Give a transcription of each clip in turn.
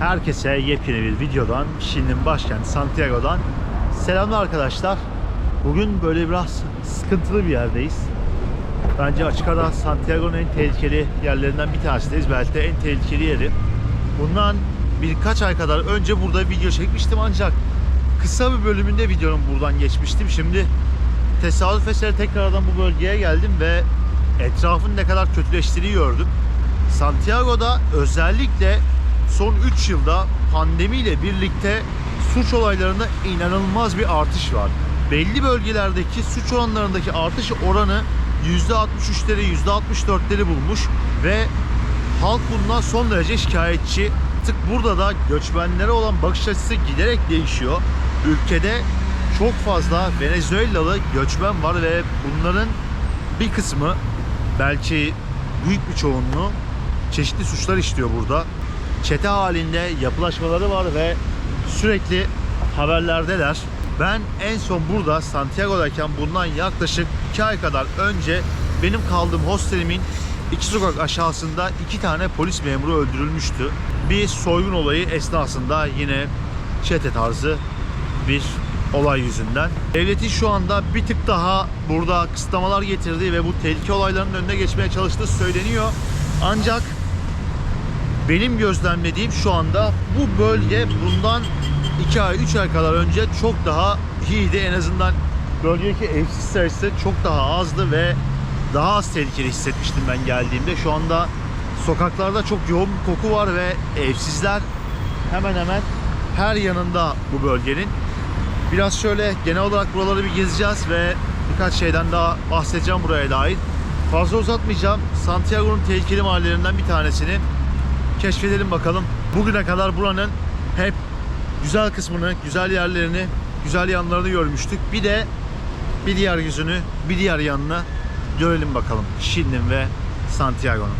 Herkese yepyeni bir videodan, Şili'nin başkenti Santiago'dan selamlar arkadaşlar. Bugün böyle biraz sıkıntılı bir yerdeyiz. Bence açık ara Santiago'nun en tehlikeli yerlerinden bir tanesindeyiz. Belki de en tehlikeli yeri. Bundan birkaç ay kadar önce burada video çekmiştim ancak kısa bir bölümünde videonun buradan geçmiştim. Şimdi tesadüf eseri tekrardan bu bölgeye geldim ve etrafın ne kadar kötüleştiğini gördüm. Santiago'da özellikle son 3 yılda pandemiyle birlikte suç olaylarında inanılmaz bir artış var. Belli bölgelerdeki suç oranlarındaki artış oranı %63'leri %64'leri bulmuş ve halk bundan son derece şikayetçi. Artık burada da göçmenlere olan bakış açısı giderek değişiyor. Ülkede çok fazla Venezuelalı göçmen var ve bunların bir kısmı belki büyük bir çoğunluğu çeşitli suçlar işliyor burada. Çete halinde yapılaşmaları var ve sürekli haberlerdeler. Ben en son burada Santiago'dayken bundan yaklaşık 2 ay kadar önce benim kaldığım hostelimin iki sokak aşağısında iki tane polis memuru öldürülmüştü. Bir soygun olayı esnasında yine çete tarzı bir olay yüzünden. Devletin şu anda bir tık daha burada kısıtlamalar getirdiği ve bu tehlike olaylarının önüne geçmeye çalıştığı söyleniyor. Ancak benim gözlemlediğim şu anda bu bölge bundan 2 ay 3 ay kadar önce çok daha iyiydi. En azından bölgedeki evsiz sayısı çok daha azdı ve daha az tehlikeli hissetmiştim ben geldiğimde. Şu anda sokaklarda çok yoğun bir koku var ve evsizler hemen hemen her yanında bu bölgenin. Biraz şöyle genel olarak buraları bir gezeceğiz ve birkaç şeyden daha bahsedeceğim buraya dair. Fazla uzatmayacağım. Santiago'nun tehlikeli mahallelerinden bir tanesini keşfedelim bakalım. Bugüne kadar buranın hep güzel kısmını, güzel yerlerini, güzel yanlarını görmüştük. Bir de bir diğer yüzünü, bir diğer yanını görelim bakalım. Şili'nin ve Santiago'nun.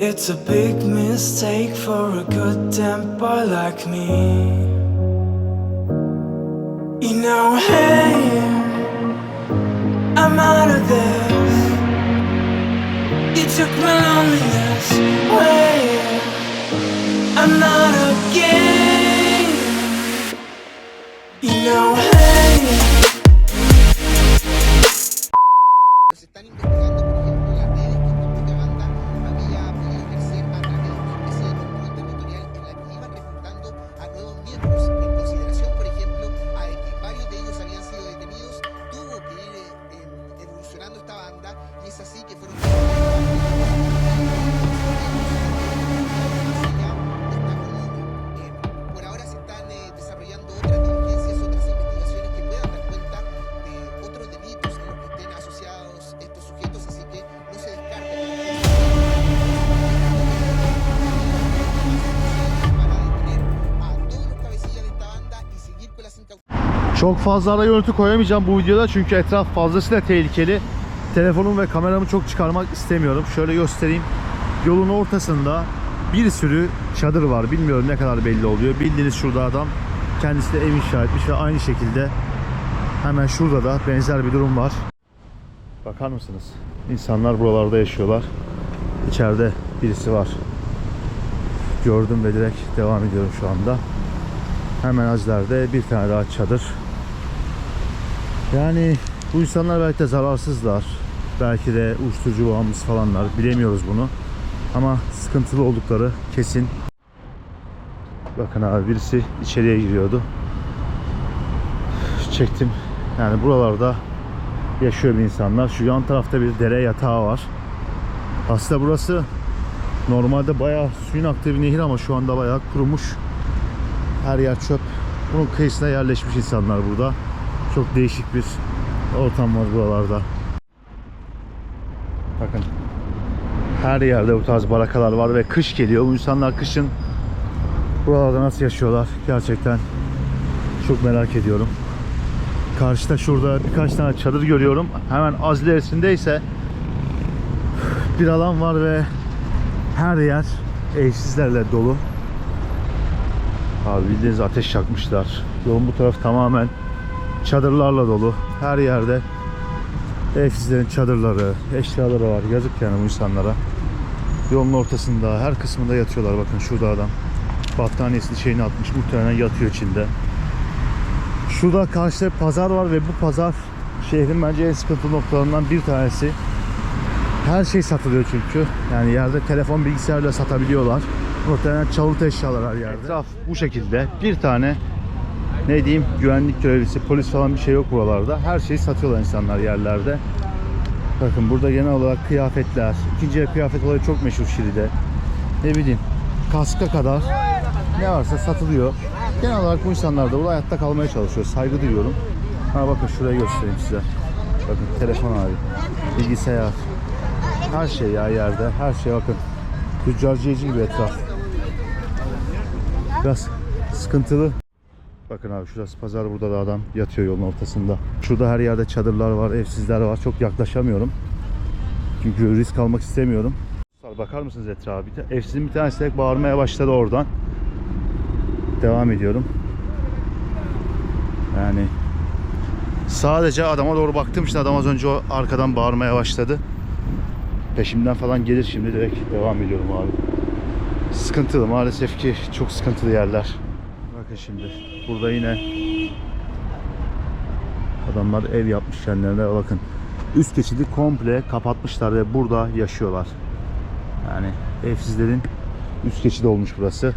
It's a big mistake for a good temper like me. You know, hey, I'm out of this. You took my loneliness away. I'm not okay. You know, Çok fazla ara görüntü koyamayacağım bu videoda çünkü etraf fazlasıyla tehlikeli. Telefonum ve kameramı çok çıkarmak istemiyorum. Şöyle göstereyim. Yolun ortasında bir sürü çadır var. Bilmiyorum ne kadar belli oluyor. Bildiğiniz şurada adam kendisi de ev inşa etmiş ve aynı şekilde hemen şurada da benzer bir durum var. Bakar mısınız? İnsanlar buralarda yaşıyorlar. İçeride birisi var. Gördüm ve direkt devam ediyorum şu anda. Hemen az ileride bir tane daha çadır. Yani bu insanlar belki de zararsızlar. Belki de uyuşturucu bağımlısı falanlar. Bilemiyoruz bunu. Ama sıkıntılı oldukları kesin. Bakın abi birisi içeriye giriyordu. Çektim. Yani buralarda yaşıyor bir insanlar. Şu yan tarafta bir dere yatağı var. Aslında burası normalde bayağı suyun aktığı bir nehir ama şu anda bayağı kurumuş. Her yer çöp. Bunun kıyısına yerleşmiş insanlar burada. Çok değişik bir ortam var buralarda. Bakın. Her yerde bu tarz barakalar var ve kış geliyor. Bu insanlar kışın buralarda nasıl yaşıyorlar gerçekten çok merak ediyorum. Karşıda şurada birkaç tane çadır görüyorum. Hemen az ilerisinde ise bir alan var ve her yer evsizlerle dolu. Abi bildiğiniz ateş yakmışlar. Yolun bu taraf tamamen çadırlarla dolu. Her yerde Evsizlerin çadırları, eşyaları var. Yazık yani bu insanlara. Yolun ortasında, her kısmında yatıyorlar. Bakın şurada adam. Battaniyesini şeyini atmış. Muhtemelen yatıyor içinde. Şurada karşıda pazar var ve bu pazar şehrin bence en sıkıntılı noktalarından bir tanesi. Her şey satılıyor çünkü. Yani yerde telefon bilgisayarla satabiliyorlar. Muhtemelen çalıntı eşyalar her yerde. Etraf bu şekilde. Bir tane ne diyeyim güvenlik görevlisi, polis falan bir şey yok buralarda. Her şeyi satıyorlar insanlar yerlerde. Bakın burada genel olarak kıyafetler, ikinci el kıyafet olayı çok meşhur Şili'de. Ne bileyim kaska kadar ne varsa satılıyor. Genel olarak bu insanlar da burada hayatta kalmaya çalışıyor. Saygı duyuyorum. Ha bakın şuraya göstereyim size. Bakın telefon abi, bilgisayar, her şey ya yerde, her şey bakın. Tüccarcıyeci gibi etraf. Biraz sıkıntılı. Bakın abi şurası pazar burada da adam yatıyor yolun ortasında. Şurada her yerde çadırlar var, evsizler var. Çok yaklaşamıyorum. Çünkü risk almak istemiyorum. Bakar mısınız etrafa? Bir evsizin bir tanesi de bağırmaya başladı oradan. Devam ediyorum. Yani sadece adama doğru baktım işte adam az önce o arkadan bağırmaya başladı. Peşimden falan gelir şimdi direkt devam ediyorum abi. Sıkıntılı maalesef ki çok sıkıntılı yerler. Şimdi burada yine adamlar ev yapmış kendilerine bakın. Üst geçidi komple kapatmışlar ve burada yaşıyorlar. Yani evsizlerin üst geçidi olmuş burası.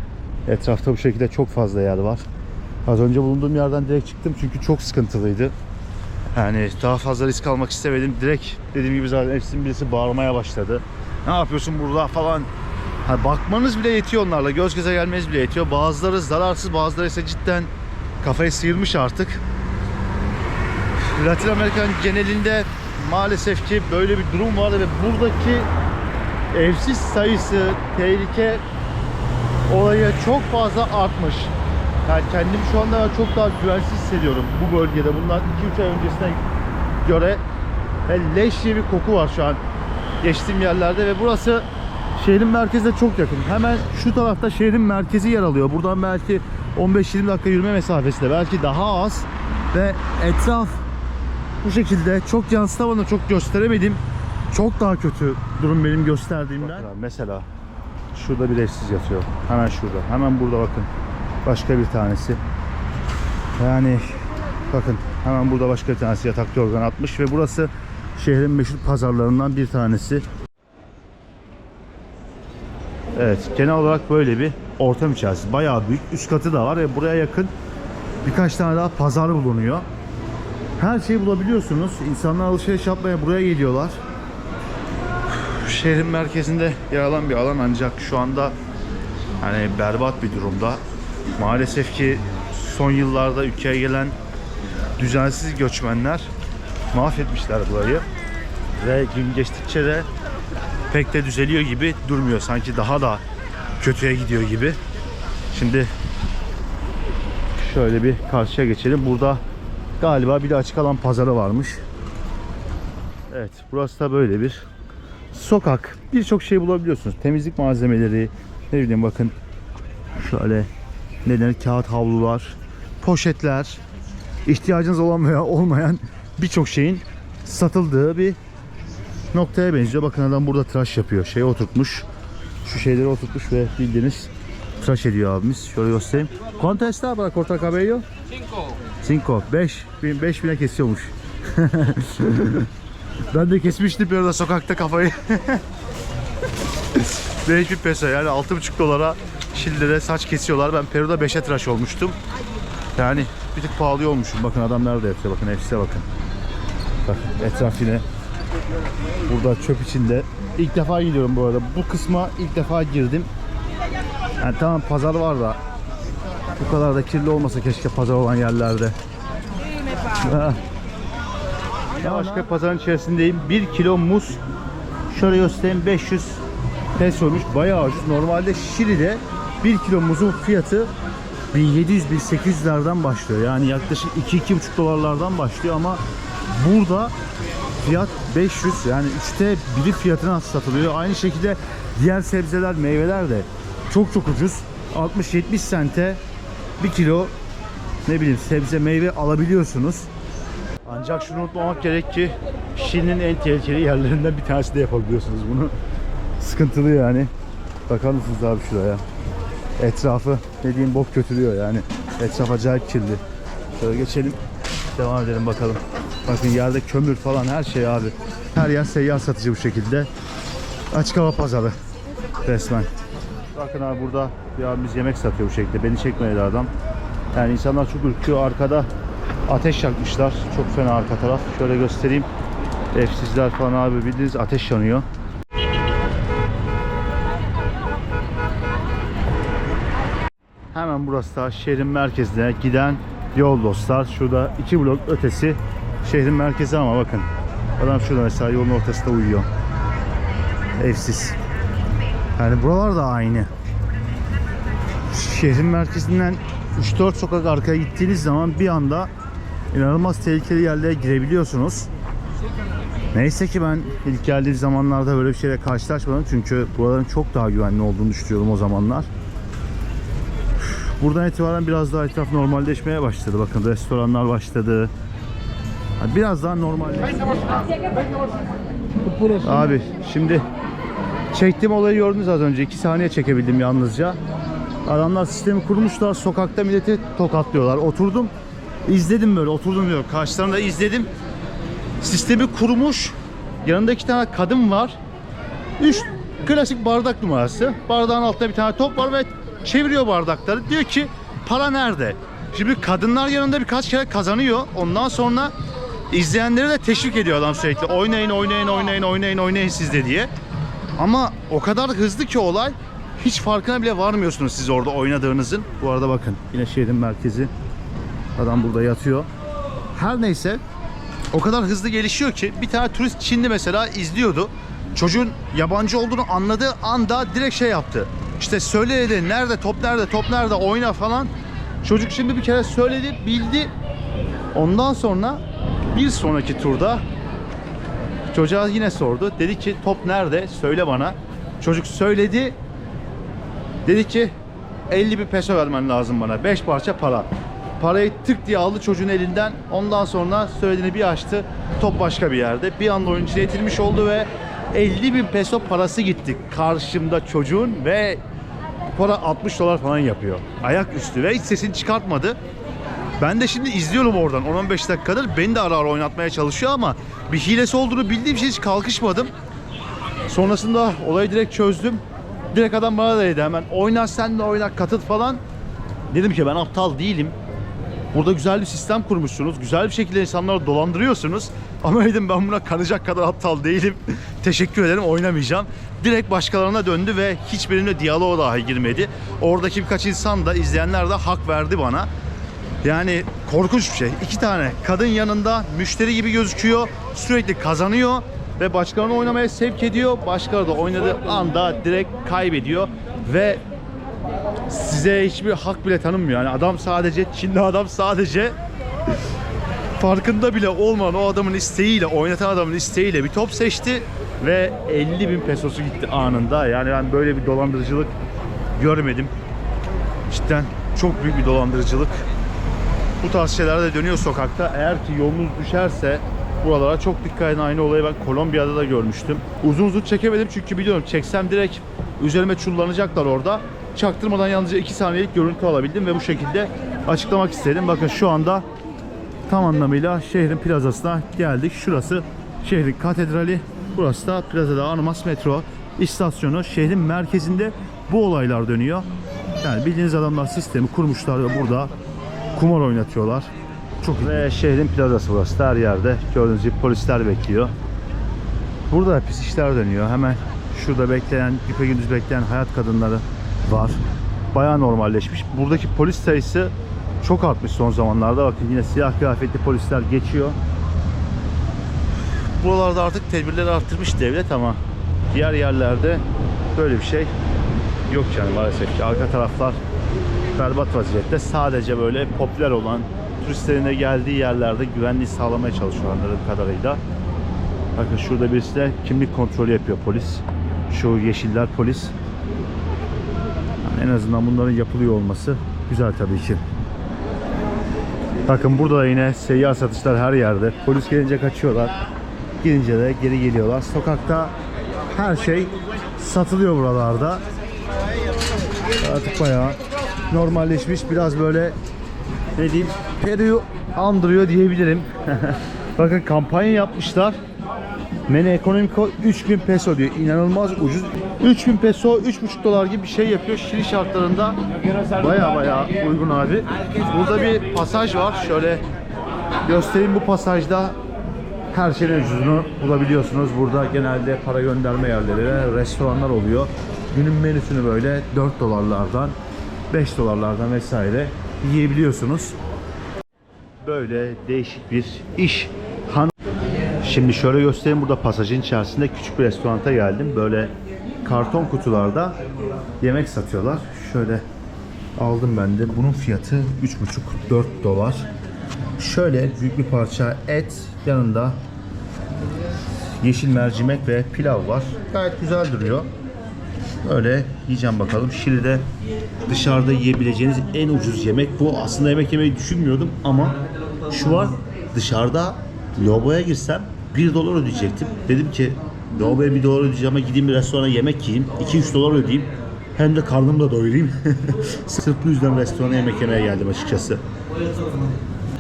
Etrafta bu şekilde çok fazla yer var. Az önce bulunduğum yerden direkt çıktım çünkü çok sıkıntılıydı. Yani daha fazla risk almak istemedim. Direkt dediğim gibi zaten hepsinin birisi bağırmaya başladı. Ne yapıyorsun burada falan. Ha, bakmanız bile yetiyor onlarla. Göz göze gelmeniz bile yetiyor. Bazıları zararsız, bazıları ise cidden kafayı sıyırmış artık. Latin Amerika'nın genelinde maalesef ki böyle bir durum var ve buradaki evsiz sayısı, tehlike olayı çok fazla artmış. Yani kendimi şu anda çok daha güvensiz hissediyorum bu bölgede. Bundan 2-3 ay öncesine göre leş diye bir koku var şu an geçtiğim yerlerde ve burası şehrin merkezine çok yakın. Hemen şu tarafta şehrin merkezi yer alıyor. Buradan belki 15-20 dakika yürüme mesafesinde belki daha az ve etraf bu şekilde çok yansıtamadım, çok gösteremedim. Çok daha kötü durum benim gösterdiğimden. mesela şurada bir evsiz yatıyor. Hemen şurada. Hemen burada bakın. Başka bir tanesi. Yani bakın hemen burada başka bir tanesi yatakta yorgan atmış ve burası şehrin meşhur pazarlarından bir tanesi. Evet, genel olarak böyle bir ortam içerisinde. Bayağı büyük. Üst katı da var ve buraya yakın birkaç tane daha pazar bulunuyor. Her şeyi bulabiliyorsunuz. İnsanlar alışveriş yapmaya buraya geliyorlar. Şehrin merkezinde yer alan bir alan ancak şu anda hani berbat bir durumda. Maalesef ki son yıllarda ülkeye gelen düzensiz göçmenler mahvetmişler burayı. Ve gün geçtikçe de pek de düzeliyor gibi durmuyor. Sanki daha da kötüye gidiyor gibi. Şimdi şöyle bir karşıya geçelim. Burada galiba bir de açık alan pazarı varmış. Evet burası da böyle bir sokak. Birçok şey bulabiliyorsunuz. Temizlik malzemeleri, ne bileyim bakın şöyle ne denir kağıt havlular, poşetler, ihtiyacınız olan veya olmayan birçok şeyin satıldığı bir noktaya benziyor. Bakın adam burada tıraş yapıyor. Şey oturtmuş. Şu şeyleri oturtmuş ve bildiğiniz tıraş ediyor abimiz. Şöyle göstereyim. ¿Cuánto está para cortar cabello? Cinco. 5. 5 bine kesiyormuş. ben de kesmiştim bir arada sokakta kafayı. 5000 peso yani 6,5 dolara Şili'de saç kesiyorlar. Ben Peru'da 5'e tıraş olmuştum. Yani bir tık pahalı olmuşum. Bakın adam nerede yatıyor. Bakın hepsine bakın. Bakın etraf yine burada çöp içinde. İlk defa gidiyorum bu arada. Bu kısma ilk defa girdim. Yani tamam pazar var da bu kadar da kirli olmasa keşke pazar olan yerlerde. Ha. Başka pazarın içerisindeyim. 1 kilo muz şöyle göstereyim 500 pesoymuş. Bayağı ucuz. Normalde Şili'de 1 kilo muzun fiyatı 1700-1800'lerden başlıyor. Yani yaklaşık 2-2,5 dolarlardan başlıyor ama burada fiyat 500 yani üçte biri fiyatına satılıyor. Aynı şekilde diğer sebzeler, meyveler de çok çok ucuz. 60-70 sente 1 kilo ne bileyim sebze meyve alabiliyorsunuz. Ancak şunu unutmamak gerek ki Şili'nin en tehlikeli yerlerinden bir tanesi de yapabiliyorsunuz bunu. Sıkıntılı yani. Bakar mısınız abi şuraya? Etrafı ne diyeyim bok götürüyor yani. Etraf acayip kirli. Şöyle geçelim. Devam edelim bakalım. Bakın yerde kömür falan her şey abi. Her yer seyyar satıcı bu şekilde. Açık hava pazarı. Resmen. Bakın abi burada bir abimiz yemek satıyor bu şekilde. Beni çekmedi adam. Yani insanlar çok ürküyor. Arkada ateş yakmışlar. Çok fena arka taraf. Şöyle göstereyim. Evsizler falan abi bildiğiniz ateş yanıyor. Hemen burası da şehrin merkezine giden yol dostlar. Şurada iki blok ötesi şehrin merkezi ama bakın. Adam şurada mesela yolun ortasında uyuyor. Evsiz. Yani buralar da aynı. Şehrin merkezinden 3-4 sokak arkaya gittiğiniz zaman bir anda inanılmaz tehlikeli yerlere girebiliyorsunuz. Neyse ki ben ilk geldiğim zamanlarda böyle bir şeyle karşılaşmadım. Çünkü buraların çok daha güvenli olduğunu düşünüyorum o zamanlar. Buradan itibaren biraz daha etraf normalleşmeye başladı. Bakın restoranlar başladı. Biraz daha normalleşti. Abi şimdi çektiğim olayı gördünüz az önce. 2 saniye çekebildim yalnızca. Adamlar sistemi kurmuşlar. Sokakta milleti tokatlıyorlar. Oturdum. izledim böyle. Oturdum diyor. Karşılarında izledim. Sistemi kurmuş. Yanında iki tane kadın var. Üç klasik bardak numarası. Bardağın altında bir tane top var ve çeviriyor bardakları. Diyor ki para nerede? Şimdi kadınlar yanında birkaç kere kazanıyor. Ondan sonra izleyenleri de teşvik ediyor adam sürekli. Oynayın, oynayın, oynayın, oynayın, oynayın siz de diye. Ama o kadar hızlı ki olay hiç farkına bile varmıyorsunuz siz orada oynadığınızın. Bu arada bakın yine şehrin merkezi. Adam burada yatıyor. Her neyse o kadar hızlı gelişiyor ki bir tane turist Çinli mesela izliyordu. Çocuğun yabancı olduğunu anladığı anda direkt şey yaptı. İşte söyledi nerede top nerede top nerede oyna falan. Çocuk şimdi bir kere söyledi bildi. Ondan sonra bir sonraki turda çocuğa yine sordu. Dedi ki top nerede söyle bana. Çocuk söyledi. Dedi ki 50 bir peso vermen lazım bana. 5 parça para. Parayı tık diye aldı çocuğun elinden. Ondan sonra söylediğini bir açtı. Top başka bir yerde. Bir anda oyun içine itilmiş oldu ve 50 bin peso parası gitti karşımda çocuğun ve para 60 dolar falan yapıyor. Ayak üstü ve hiç sesini çıkartmadı. Ben de şimdi izliyorum oradan 10-15 dakikadır. Beni de ara ara oynatmaya çalışıyor ama bir hilesi olduğunu bildiğim için hiç kalkışmadım. Sonrasında olayı direkt çözdüm. Direkt adam bana dedi hemen oyna sen de oyna katıl falan. Dedim ki ben aptal değilim. Burada güzel bir sistem kurmuşsunuz. Güzel bir şekilde insanları dolandırıyorsunuz. Ama dedim ben buna kanacak kadar aptal değilim. Teşekkür ederim oynamayacağım. Direkt başkalarına döndü ve hiçbirine diyaloğa dahi girmedi. Oradaki birkaç insan da izleyenler de hak verdi bana. Yani korkunç bir şey. İki tane kadın yanında müşteri gibi gözüküyor. Sürekli kazanıyor ve başkalarını oynamaya sevk ediyor. Başkaları da oynadığı anda direkt kaybediyor ve size hiçbir hak bile tanınmıyor. Yani adam sadece Çinli adam sadece farkında bile olmadan o adamın isteğiyle, oynatan adamın isteğiyle bir top seçti ve 50 bin pesosu gitti anında. Yani ben böyle bir dolandırıcılık görmedim. Cidden çok büyük bir dolandırıcılık. Bu tarz şeyler de dönüyor sokakta. Eğer ki yolunuz düşerse buralara çok dikkat edin. Aynı olayı ben Kolombiya'da da görmüştüm. Uzun uzun çekemedim çünkü biliyorum çeksem direkt üzerime çullanacaklar orada. Çaktırmadan yalnızca 2 saniyelik görüntü alabildim ve bu şekilde açıklamak istedim. Bakın şu anda tam anlamıyla şehrin plazasına geldik. Şurası şehrin katedrali. Burası da plazada Armas metro istasyonu. Şehrin merkezinde bu olaylar dönüyor. Yani bildiğiniz adamlar sistemi kurmuşlar ve burada kumar oynatıyorlar. Çok ve şehrin plazası burası her yerde. Gördüğünüz gibi polisler bekliyor. Burada da pis işler dönüyor. Hemen şurada bekleyen, güpegündüz bekleyen hayat kadınları var. Bayağı normalleşmiş. Buradaki polis sayısı çok artmış son zamanlarda. Bakın yine siyah kıyafetli polisler geçiyor. Buralarda artık tedbirleri arttırmış devlet ama diğer yerlerde böyle bir şey yok yani maalesef ki. Arka taraflar berbat vaziyette. Sadece böyle popüler olan turistlerin de geldiği yerlerde güvenliği sağlamaya çalışıyor anladığım kadarıyla. Bakın şurada birisi de kimlik kontrolü yapıyor polis. Şu yeşiller polis. Yani en azından bunların yapılıyor olması güzel tabii ki. Bakın burada da yine seyyar satışlar her yerde. Polis gelince kaçıyorlar. Gidince de geri geliyorlar. Sokakta her şey satılıyor buralarda. Artık bayağı normalleşmiş. Biraz böyle ne diyeyim Peru'yu andırıyor diyebilirim. Bakın kampanya yapmışlar. Mene Ekonomiko 3000 peso diyor. İnanılmaz ucuz. 3000 peso 3,5 dolar gibi bir şey yapıyor. Şili şartlarında baya baya uygun abi. Burada bir pasaj var. Şöyle göstereyim bu pasajda her şeyin ucuzunu bulabiliyorsunuz. Burada genelde para gönderme yerleri ve restoranlar oluyor. Günün menüsünü böyle 4 dolarlardan 5 dolarlardan vesaire yiyebiliyorsunuz. Böyle değişik bir iş. Han Şimdi şöyle göstereyim burada pasajın içerisinde küçük bir restoranta geldim. Böyle karton kutularda yemek satıyorlar. Şöyle aldım ben de. Bunun fiyatı 3,5-4 dolar. Şöyle büyük bir parça et yanında yeşil mercimek ve pilav var. Gayet güzel duruyor. Öyle yiyeceğim bakalım. Şili'de dışarıda yiyebileceğiniz en ucuz yemek bu. Aslında yemek yemeyi düşünmüyordum ama şu var dışarıda lavaboya girsem 1 dolar ödeyecektim. Dedim ki lavaboya 1 dolar ödeyeceğim ama gideyim bir restorana yemek yiyeyim. 2-3 dolar ödeyeyim. Hem de karnımı da doyurayım. Sırf bu yüzden restorana yemek yemeye geldim açıkçası.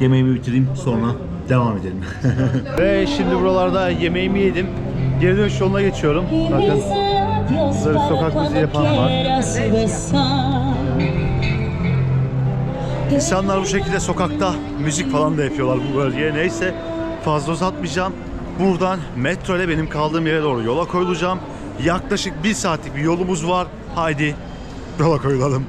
Yemeğimi bitireyim sonra devam edelim. Ve şimdi buralarda yemeğimi yedim. Geri dönüş yoluna geçiyorum. Bakın Burada bir sokak müziği yapan var. İnsanlar bu şekilde sokakta müzik falan da yapıyorlar bu bölgeye. Neyse fazla uzatmayacağım. Buradan metro ile benim kaldığım yere doğru yola koyulacağım. Yaklaşık bir saatlik bir yolumuz var. Haydi yola koyulalım.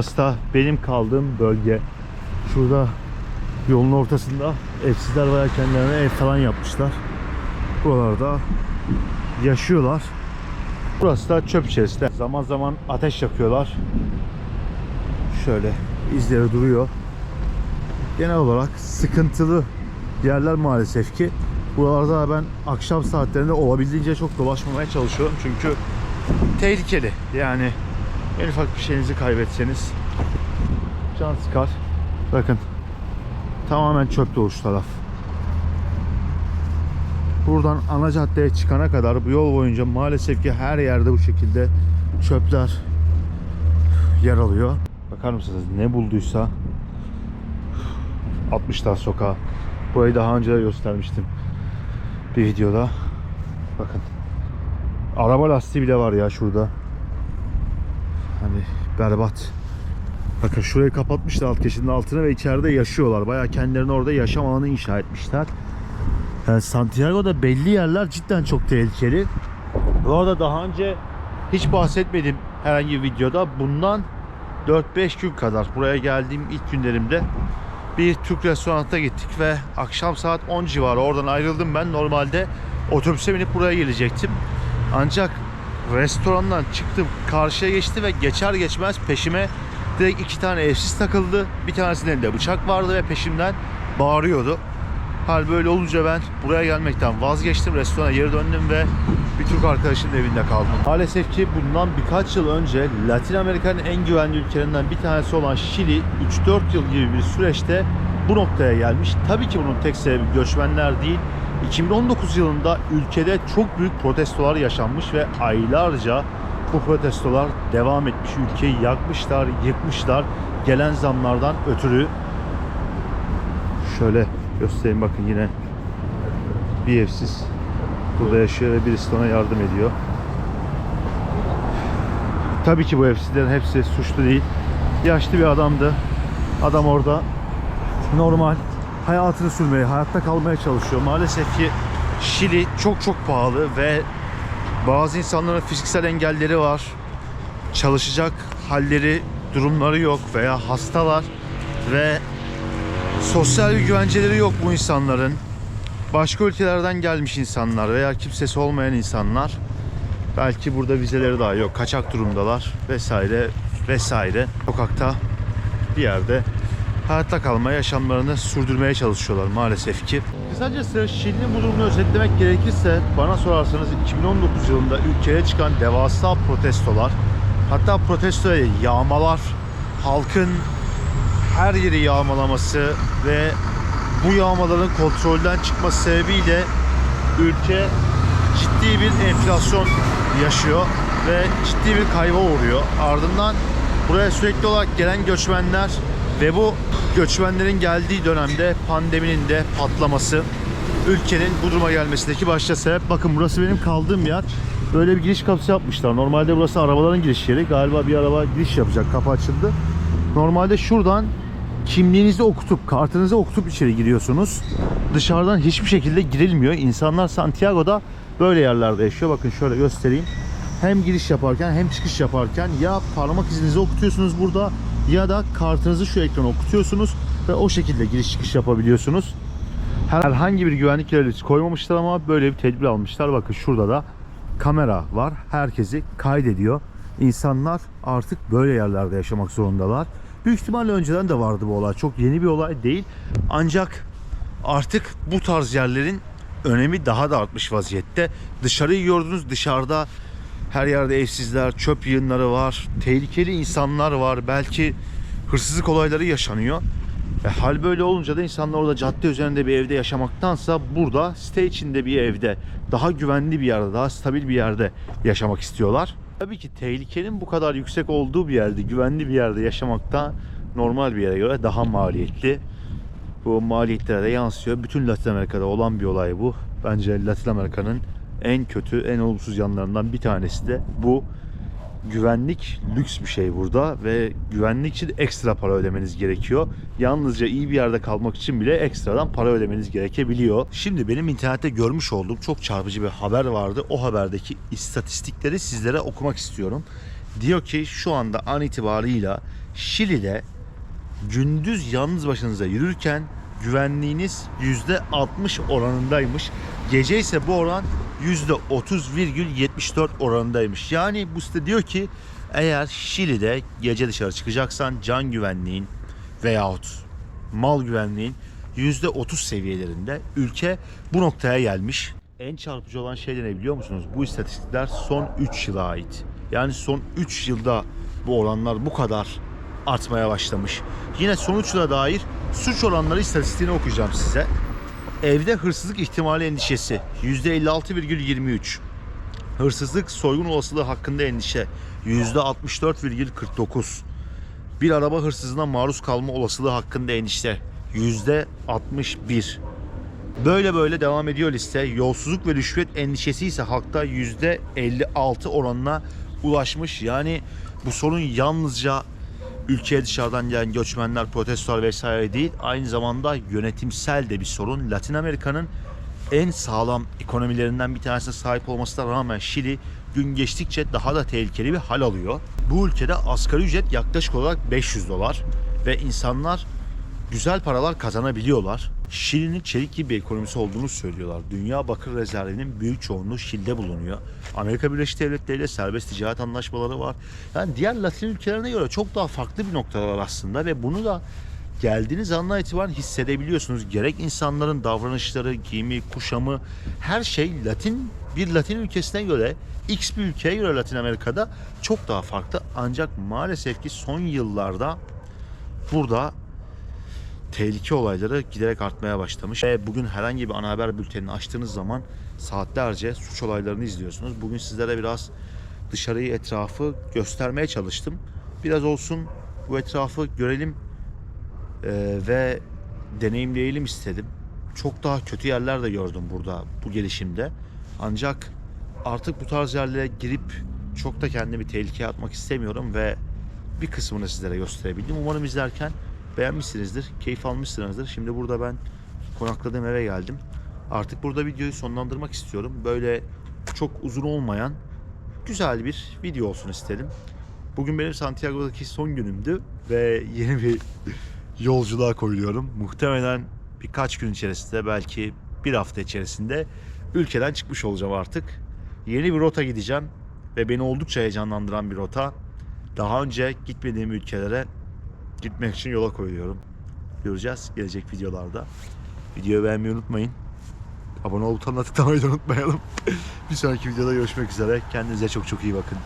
Burası benim kaldığım bölge. Şurada yolun ortasında evsizler veya kendilerine ev falan yapmışlar. Buralarda yaşıyorlar. Burası da çöp içerisinde. Zaman zaman ateş yakıyorlar. Şöyle izleri duruyor. Genel olarak sıkıntılı yerler maalesef ki. Buralarda ben akşam saatlerinde olabildiğince çok dolaşmamaya çalışıyorum. Çünkü tehlikeli. Yani en ufak bir şeyinizi kaybetseniz can sıkar. Bakın tamamen çöp dolu şu taraf. Buradan ana caddeye çıkana kadar bu yol boyunca maalesef ki her yerde bu şekilde çöpler yer alıyor. Bakar mısınız ne bulduysa atmışlar sokağa. Burayı daha önce de göstermiştim bir videoda. Bakın. Araba lastiği bile var ya şurada. Hani berbat. Bakın şurayı kapatmışlar alt geçidin altına ve içeride yaşıyorlar. Bayağı kendilerini orada yaşam alanı inşa etmişler. Yani Santiago'da belli yerler cidden çok tehlikeli. Bu arada daha önce hiç bahsetmedim herhangi bir videoda. Bundan 4-5 gün kadar buraya geldiğim ilk günlerimde bir Türk restoranına gittik ve akşam saat 10 civarı oradan ayrıldım ben. Normalde otobüse binip buraya gelecektim. Ancak restorandan çıktım karşıya geçti ve geçer geçmez peşime direkt iki tane evsiz takıldı. Bir tanesinin elinde bıçak vardı ve peşimden bağırıyordu. Hal böyle olunca ben buraya gelmekten vazgeçtim. Restorana geri döndüm ve bir Türk arkadaşımın evinde kaldım. Maalesef ki bundan birkaç yıl önce Latin Amerika'nın en güvenli ülkelerinden bir tanesi olan Şili 3-4 yıl gibi bir süreçte bu noktaya gelmiş. Tabii ki bunun tek sebebi göçmenler değil. 2019 yılında ülkede çok büyük protestolar yaşanmış ve aylarca bu protestolar devam etmiş. Ülkeyi yakmışlar, yıkmışlar. Gelen zamlardan ötürü şöyle göstereyim bakın yine bir evsiz burada yaşıyor ve birisi ona yardım ediyor. Tabii ki bu evsizlerin hepsi suçlu değil. Yaşlı bir adamdı. Adam orada normal hayatını sürmeye, hayatta kalmaya çalışıyor. Maalesef ki Şili çok çok pahalı ve bazı insanların fiziksel engelleri var. Çalışacak halleri durumları yok veya hastalar ve sosyal güvenceleri yok bu insanların. Başka ülkelerden gelmiş insanlar veya kimsesi olmayan insanlar belki burada vizeleri daha yok, kaçak durumdalar vesaire vesaire. Sokakta bir yerde hayatta kalmaya, yaşamlarını sürdürmeye çalışıyorlar maalesef ki. Kısacası Şili'nin bu durumunu özetlemek gerekirse bana sorarsanız 2019 yılında ülkeye çıkan devasa protestolar, hatta protestoya yağmalar, halkın her yeri yağmalaması ve bu yağmaların kontrolden çıkması sebebiyle ülke ciddi bir enflasyon yaşıyor ve ciddi bir kayba uğruyor. Ardından buraya sürekli olarak gelen göçmenler ve bu göçmenlerin geldiği dönemde pandeminin de patlaması ülkenin bu duruma gelmesindeki başta sebep. Bakın burası benim kaldığım yer. Böyle bir giriş kapısı yapmışlar. Normalde burası arabaların giriş yeri. Galiba bir araba giriş yapacak. Kapı açıldı. Normalde şuradan kimliğinizi okutup, kartınızı okutup içeri giriyorsunuz. Dışarıdan hiçbir şekilde girilmiyor. İnsanlar Santiago'da böyle yerlerde yaşıyor. Bakın şöyle göstereyim. Hem giriş yaparken hem çıkış yaparken ya parmak izinizi okutuyorsunuz burada ya da kartınızı şu ekrana okutuyorsunuz ve o şekilde giriş çıkış yapabiliyorsunuz. Herhangi bir güvenlik görevlisi koymamışlar ama böyle bir tedbir almışlar. Bakın şurada da kamera var. Herkesi kaydediyor. İnsanlar artık böyle yerlerde yaşamak zorundalar. Büyük ihtimalle önceden de vardı bu olay. Çok yeni bir olay değil. Ancak artık bu tarz yerlerin önemi daha da artmış vaziyette. Dışarıyı gördünüz dışarıda her yerde evsizler, çöp yığınları var, tehlikeli insanlar var, belki hırsızlık olayları yaşanıyor. E, hal böyle olunca da insanlar orada cadde üzerinde bir evde yaşamaktansa burada site içinde bir evde, daha güvenli bir yerde, daha stabil bir yerde yaşamak istiyorlar. Tabii ki tehlikenin bu kadar yüksek olduğu bir yerde, güvenli bir yerde yaşamakta normal bir yere göre daha maliyetli. Bu maliyetlere de yansıyor. Bütün Latin Amerika'da olan bir olay bu. Bence Latin Amerika'nın en kötü, en olumsuz yanlarından bir tanesi de bu. Güvenlik lüks bir şey burada ve güvenlik için ekstra para ödemeniz gerekiyor. Yalnızca iyi bir yerde kalmak için bile ekstradan para ödemeniz gerekebiliyor. Şimdi benim internette görmüş olduğum çok çarpıcı bir haber vardı. O haberdeki istatistikleri sizlere okumak istiyorum. Diyor ki şu anda an itibarıyla Şili'de gündüz yalnız başınıza yürürken güvenliğiniz %60 oranındaymış. Gece ise bu oran %30,74 oranındaymış. Yani bu site diyor ki eğer Şili'de gece dışarı çıkacaksan can güvenliğin veyahut mal güvenliğin %30 seviyelerinde ülke bu noktaya gelmiş. En çarpıcı olan şey ne biliyor musunuz? Bu istatistikler son 3 yıla ait. Yani son 3 yılda bu oranlar bu kadar artmaya başlamış. Yine sonuçla dair suç oranları istatistiğini okuyacağım size. Evde hırsızlık ihtimali endişesi %56,23. Hırsızlık soygun olasılığı hakkında endişe %64,49. Bir araba hırsızlığına maruz kalma olasılığı hakkında endişe %61. Böyle böyle devam ediyor liste. Yolsuzluk ve rüşvet endişesi ise halkta %56 oranına ulaşmış. Yani bu sorun yalnızca ülkeye dışarıdan gelen göçmenler, protestolar vesaire değil. Aynı zamanda yönetimsel de bir sorun. Latin Amerika'nın en sağlam ekonomilerinden bir tanesine sahip olmasına rağmen Şili gün geçtikçe daha da tehlikeli bir hal alıyor. Bu ülkede asgari ücret yaklaşık olarak 500 dolar ve insanlar güzel paralar kazanabiliyorlar. Şili'nin çelik gibi bir ekonomisi olduğunu söylüyorlar. Dünya bakır rezervinin büyük çoğunluğu Şili'de bulunuyor. Amerika Birleşik Devletleri ile serbest ticaret anlaşmaları var. Yani diğer Latin ülkelerine göre çok daha farklı bir noktalar var aslında ve bunu da geldiğiniz andan itibaren hissedebiliyorsunuz. Gerek insanların davranışları, giyimi, kuşamı her şey Latin bir Latin ülkesine göre X bir ülkeye göre Latin Amerika'da çok daha farklı. Ancak maalesef ki son yıllarda burada tehlike olayları giderek artmaya başlamış. Ve bugün herhangi bir ana haber bültenini açtığınız zaman saatlerce suç olaylarını izliyorsunuz. Bugün sizlere biraz dışarıyı, etrafı göstermeye çalıştım. Biraz olsun bu etrafı görelim eee, ve deneyimleyelim istedim. Çok daha kötü yerler de gördüm burada bu gelişimde. Ancak artık bu tarz yerlere girip çok da kendimi tehlikeye atmak istemiyorum ve bir kısmını sizlere gösterebildim. Umarım izlerken beğenmişsinizdir, keyif almışsınızdır. Şimdi burada ben konakladığım eve geldim. Artık burada videoyu sonlandırmak istiyorum. Böyle çok uzun olmayan güzel bir video olsun istedim. Bugün benim Santiago'daki son günümdü ve yeni bir yolculuğa koyuluyorum. Muhtemelen birkaç gün içerisinde belki bir hafta içerisinde ülkeden çıkmış olacağım artık. Yeni bir rota gideceğim ve beni oldukça heyecanlandıran bir rota. Daha önce gitmediğim ülkelere gitmek için yola koyuyorum. Göreceğiz gelecek videolarda. Videoyu beğenmeyi unutmayın. Abone ol butonuna tıklamayı da unutmayalım. bir sonraki videoda görüşmek üzere. Kendinize çok çok iyi bakın.